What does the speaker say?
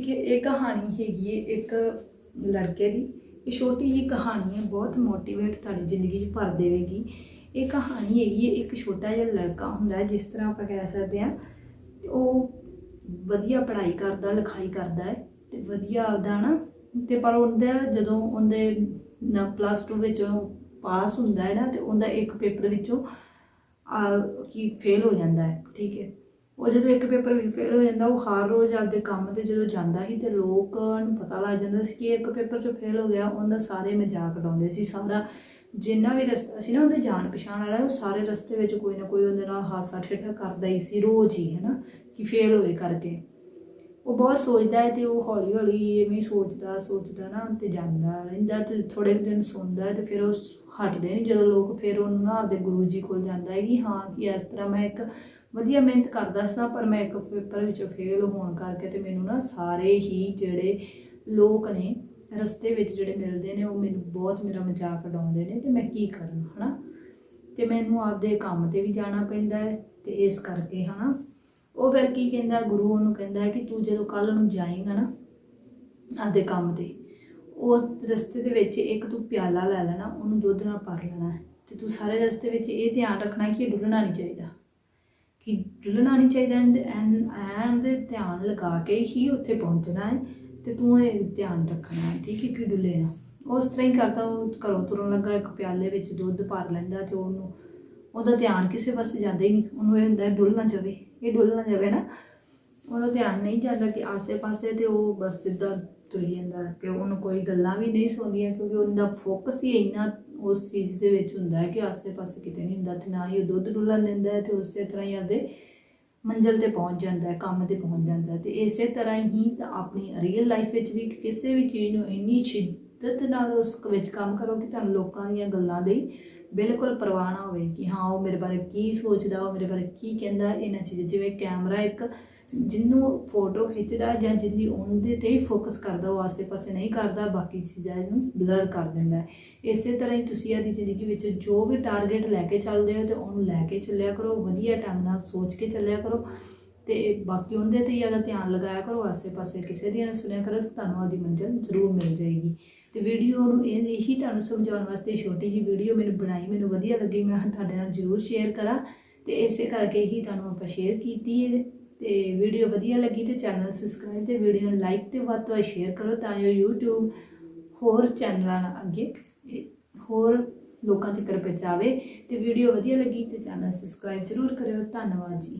ਠੀਕ ਹੈ, ਇਹ ਕਹਾਣੀ ਹੈਗੀ ਹੈ ਇੱਕ ਲੜਕੇ ਦੀ। ਇਹ ਛੋਟੀ ਜੀ ਕਹਾਣੀ ਹੈ, ਬਹੁਤ ਮੋਟੀਵੇਟ ਤੁਹਾਡੀ ਜ਼ਿੰਦਗੀ 'ਚ ਭਰ ਦੇਵੇਗੀ। ਇਹ ਕਹਾਣੀ ਹੈਗੀ ਹੈ, ਇੱਕ ਛੋਟਾ ਜਿਹਾ ਲੜਕਾ ਹੁੰਦਾ ਜਿਸ ਤਰ੍ਹਾਂ ਆਪਾਂ ਕਹਿ ਸਕਦੇ ਹਾਂ ਉਹ ਵਧੀਆ ਪੜ੍ਹਾਈ ਕਰਦਾ, ਲਿਖਾਈ ਕਰਦਾ ਹੈ, ਤੇ ਵਧੀਆ ਆਪਦਾ ਨਾ, ਤੇ ਪਰ ਉਹਦਾ ਜਦੋਂ ਉਹਦੇ ਨਾ ਪਲੱਸ 2 ਵਿੱਚ ਪਾਸ ਹੁੰਦਾ ਹੈ ਨਾ, ਤੇ ਉਹਦਾ ਇੱਕ ਪੇਪਰ ਵਿੱਚੋਂ ਆ, ਕੀ ਫੇਲ ਹੋ ਜਾਂਦਾ ਹੈ, ਠੀਕ ਹੈ। ਉਹ ਜਦੋਂ ਇੱਕ ਪੇਪਰ ਵਿੱਚ ਫੇਲ ਹੋ ਜਾਂਦਾ, ਉਹ ਹਰ ਰੋਜ਼ ਆਪਦੇ ਕੰਮ ਤੇ ਜਦੋਂ ਜਾਂਦਾ ਸੀ ਤੇ ਲੋਕਾਂ ਨੂੰ ਪਤਾ ਲੱਗ ਜਾਂਦਾ ਸੀ ਕਿ ਇੱਕ ਪੇਪਰ 'ਚੋਂ ਫੇਲ ਹੋ ਗਿਆ, ਉਹਦਾ ਸਾਰੇ ਮਜ਼ਾਕ ਉਡਾਉਂਦੇ ਸੀ, ਸਾਰਾ ਜਿੰਨਾ ਵੀ ਰਸਤਾ ਸੀ ਨਾ ਉਹਦੇ ਜਾਣ ਪਛਾਣ ਵਾਲਾ, ਉਹ ਸਾਰੇ ਰਸਤੇ ਵਿੱਚ ਕੋਈ ਨਾ ਕੋਈ ਉਹਦੇ ਨਾਲ ਹਾਸਾ ਠੇਠਾ ਕਰਦਾ ਹੀ ਸੀ, ਰੋਜ਼ ਹੀ ਹੈ ਨਾ ਕਿ ਫੇਲ ਹੋਏ ਕਰਕੇ। ਉਹ ਬਹੁਤ ਸੋਚਦਾ ਹੈ ਤੇ ਉਹ ਹੌਲੀ ਹੌਲੀ ਐਵੇਂ ਸੋਚਦਾ ਸੋਚਦਾ ਨਾ, ਤੇ ਜਾਂਦਾ ਰਹਿੰਦਾ ਤੇ ਥੋੜੇ ਦਿਨ ਸੌਂਦਾ ਹੈ ਤੇ ਫਿਰ ਉਹ ਹਟਦੇ ਨਹੀਂ ਜਦੋਂ ਲੋਕ, ਫਿਰ ਉਹਨੂੰ ਨਾ ਆਪਦੇ ਗੁਰੂ ਜੀ ਕੋਲ ਜਾਂਦਾ ਹੈ ਕਿ ਹਾਂ, ਕਿ ਇਸ ਤਰ੍ਹਾਂ ਮੈਂ ਇੱਕ ਵਧੀਆ ਮਿਹਨਤ ਕਰਦਾ ਸੀ ਪਰ ਮੈਂ ਇੱਕ ਪੇਪਰ ਵਿੱਚ ਫੇਲ ਹੋਣ ਕਰਕੇ ਤੇ ਮੈਨੂੰ ਨਾ ਸਾਰੇ ਹੀ ਜਿਹੜੇ ਲੋਕ ਨੇ ਰਸਤੇ ਵਿੱਚ ਜਿਹੜੇ ਮਿਲਦੇ ਨੇ, ਉਹ ਮੈਨੂੰ ਬਹੁਤ ਮੇਰਾ ਮਜ਼ਾਕ ਉਡਾਉਂਦੇ ਨੇ ਤੇ ਮੈਂ ਕੀ ਕਰਾਂ, ਹਨਾ? ਤੇ ਮੈਨੂੰ ਆਪਦੇ ਕੰਮ ਤੇ ਵੀ ਜਾਣਾ ਪੈਂਦਾ ਹੈ ਤੇ ਇਸ ਕਰਕੇ, ਹਨਾ? ਉਹ ਫਿਰ ਕੀ ਕਹਿੰਦਾ, ਗੁਰੂ ਉਹਨੂੰ ਕਹਿੰਦਾ ਹੈ ਕਿ ਤੂੰ ਜਦੋਂ ਕੱਲ ਨੂੰ ਜਾਏਗਾ ਨਾ ਆਪਦੇ ਕੰਮ ਤੇ, ਉਹ ਰਸਤੇ ਦੇ ਵਿੱਚ ਇੱਕ ਤੂੰ ਪਿਆਲਾ ਲੈ ਲੈਣਾ, ਉਹਨੂੰ ਦੁੱਧ ਨਾਲ ਭਰ ਲੈਣਾ ਹੈ ਤੇ ਤੂੰ ਸਾਰੇ ਰਸਤੇ ਵਿੱਚ ਇਹ ਧਿਆਨ ਰੱਖਣਾ ਕਿ ਇਹ ਡੁੱਲਣਾ ਨਹੀਂ ਚਾਹੀਦਾ। ਕਿ ਡੁੱਲਣਾ ਨਹੀਂ ਚਾਹੀਦਾ ਐਂਡ ਐਂਡ ਧਿਆਨ ਲਗਾ ਕੇ ਹੀ ਉੱਥੇ ਪਹੁੰਚਣਾ ਹੈ ਤੇ ਤੂੰ ਇਹ ਧਿਆਨ ਰੱਖਣਾ ਹੈ, ਠੀਕ ਹੈ, ਕਿ ਡੁੱਲੇ ਨਾ ਉਸ ਤਰ੍ਹਾਂ ਹੀ ਕਰਦਾ ਉਹ ਘਰੋਂ ਤੁਰਨ ਲੱਗਾ, ਇੱਕ ਪਿਆਲੇ ਵਿੱਚ ਦੁੱਧ ਭਰ ਲੈਂਦਾ ਤੇ ਉਹਨੂੰ, ਉਹਦਾ ਧਿਆਨ ਕਿਸੇ ਪਾਸੇ ਜਾਂਦਾ ਹੀ ਨਹੀਂ। ਉਹਨੂੰ ਇਹ ਹੁੰਦਾ ਹੈ ਡੁੱਲ ਨਾ ਜਾਵੇ। ਇਹ ਡੁੱਲ ਨਾ ਜਾਵੇ ਨਾ। ਉਹਦਾ ਧਿਆਨ ਨਹੀਂ ਜਾਂਦਾ ਕਿ ਆਸੇ-ਪਾਸੇ ਤੇ ਉਹ ਬਸ ਸਿੱਧਾ ਤੁਰੀ ਜਾਂਦਾ ਤੇ ਉਹਨੂੰ ਕੋਈ ਗੱਲਾਂ ਵੀ ਨਹੀਂ ਸੁਣਦੀਆਂ ਕਿਉਂਕਿ ਉਹਦਾ ਫੋਕਸ ਹੀ ਇੰਨਾ ਉਸ ਚੀਜ਼ ਦੇ ਵਿੱਚ ਹੁੰਦਾ ਹੈ ਕਿ ਆਸੇ-ਪਾਸੇ ਕਿਤੇ ਨਹੀਂ ਹੁੰਦਾ, ਤੇ ਨਾ ਹੀ ਉਹ ਦੁੱਧ ਡੁੱਲਣ ਦਿੰਦਾ ਹੈ ਤੇ ਉਸੇ ਤਰ੍ਹਾਂ ਹੀ ਆਪਦੇ ਮੰਜ਼ਿਲ ਤੇ ਪਹੁੰਚ ਜਾਂਦਾ ਹੈ, ਕੰਮ ਤੇ ਪਹੁੰਚ ਜਾਂਦਾ ਹੈ। ਤੇ ਇਸੇ ਤਰ੍ਹਾਂ ਹੀ ਤਾਂ ਆਪਣੀ ਰੀਅਲ ਲਾਈਫ ਵਿੱਚ ਵੀ ਕਿਸੇ ਵੀ ਚੀਜ਼ ਨੂੰ ਇੰਨੀ ਸ਼ਿੱਦਤ ਨਾਲ ਉਸ ਵਿੱਚ ਕੰਮ ਕਰੋ ਕਿ ਤੁਹਾਨੂੰ ਲੋਕਾਂ ਦੀਆਂ ਗੱਲਾਂ ਦੀ ਬਿਲਕੁਲ ਪਰਵਾਹ ਨਾ ਹੋਵੇ ਕਿ ਹਾਂ, ਉਹ ਮੇਰੇ ਬਾਰੇ ਕੀ ਸੋਚਦਾ, ਉਹ ਮੇਰੇ ਬਾਰੇ ਕੀ ਕਹਿੰਦਾ, ਇਹਨਾਂ ਚੀਜ਼ਾਂ, ਜਿਵੇਂ ਕੈਮਰਾ ਇੱਕ ਜਿਹਨੂੰ ਫੋਟੋ ਖਿੱਚਦਾ ਜਾਂ ਜਿੰਦੀ ਉਹਦੇ ਤੇ ਹੀ ਫੋਕਸ ਕਰਦਾ, ਉਹ ਆਸੇ-ਪਾਸੇ ਨਹੀਂ ਕਰਦਾ, ਬਾਕੀ ਚੀਜ਼ਾਂ ਨੂੰ ਬਲਰ ਕਰ ਦਿੰਦਾ ਇਸੇ ਤਰ੍ਹਾਂ ਹੀ ਤੁਸੀਂ ਆਪਦੀ ਜ਼ਿੰਦਗੀ ਵਿੱਚ ਜੋ ਵੀ ਟਾਰਗੇਟ ਲੈ ਕੇ ਚੱਲਦੇ ਹੋ ਤੇ ਉਹਨੂੰ ਲੈ ਕੇ ਚੱਲਿਆ ਕਰੋ, ਵਧੀਆ ਢੰਗ ਨਾਲ ਸੋਚ ਕੇ ਚੱਲਿਆ ਕਰੋ ਤੇ ਬਾਕੀ ਉਹਦੇ ਤੇ ਹੀ ਜ਼ਿਆਦਾ ਧਿਆਨ ਲਗਾਇਆ ਕਰੋ, ਆਸੇ-ਪਾਸੇ ਕਿਸੇ ਦੀ ਨਾ ਸੁਣਿਆ ਕਰੋ ਤਾਂ ਤੁਹਾਨੂੰ ਆਪਦੀ ਮੰਜ਼ਿਲ ਜ਼ਰੂਰ ਮਿਲ ਜਾਏਗੀ। ਤੇ ਵੀਡੀਓ ਨੂੰ ਇਹ ਇਹੀ ਤੁਹਾਨੂੰ ਸਮਝਾਉਣ ਵਾਸਤੇ ਛੋਟੀ ਜੀ ਵੀਡੀਓ ਮੈਨੂੰ ਬਣਾਈ, ਮੈਨੂੰ ਵਧੀਆ ਲੱਗੀ, ਮੈਂ ਤੁਹਾਡੇ ਨਾਲ ਜ਼ਰੂਰ ਸ਼ੇਅਰ ਕਰਾਂ ਤੇ ਇਸੇ ਕਰਕੇ ਹੀ ਤੁਹਾਨੂੰ ਆਪਾਂ ਸ਼ੇਅਰ ਕੀਤੀ ਹੈ ਤੇ ਵੀਡੀਓ ਵਧੀਆ ਲੱਗੀ ਤੇ ਚੈਨਲ ਸਬਸਕ੍ਰਾਈਬ ਤੇ ਵੀਡੀਓ ਨੂੰ ਲਾਈਕ ਤੇ ਵੱਧ ਤੋਂ ਵੱਧ ਸ਼ੇਅਰ ਕਰੋ ਤਾਂ ਜੋ YouTube ਹੋਰ ਚੈਨਲਾਂ ਨਾਲ ਅੱਗੇ ਹੋਰ ਲੋਕਾਂ ਤੱਕ ਪਹੁੰਚਾਵੇ ਤੇ ਵੀਡੀਓ ਵਧੀਆ ਲੱਗੀ ਤੇ ਚੈਨਲ ਸਬਸਕ੍ਰਾਈਬ ਜ਼ਰੂਰ ਕਰਿਓ, ਧੰਨਵਾਦ ਜੀ।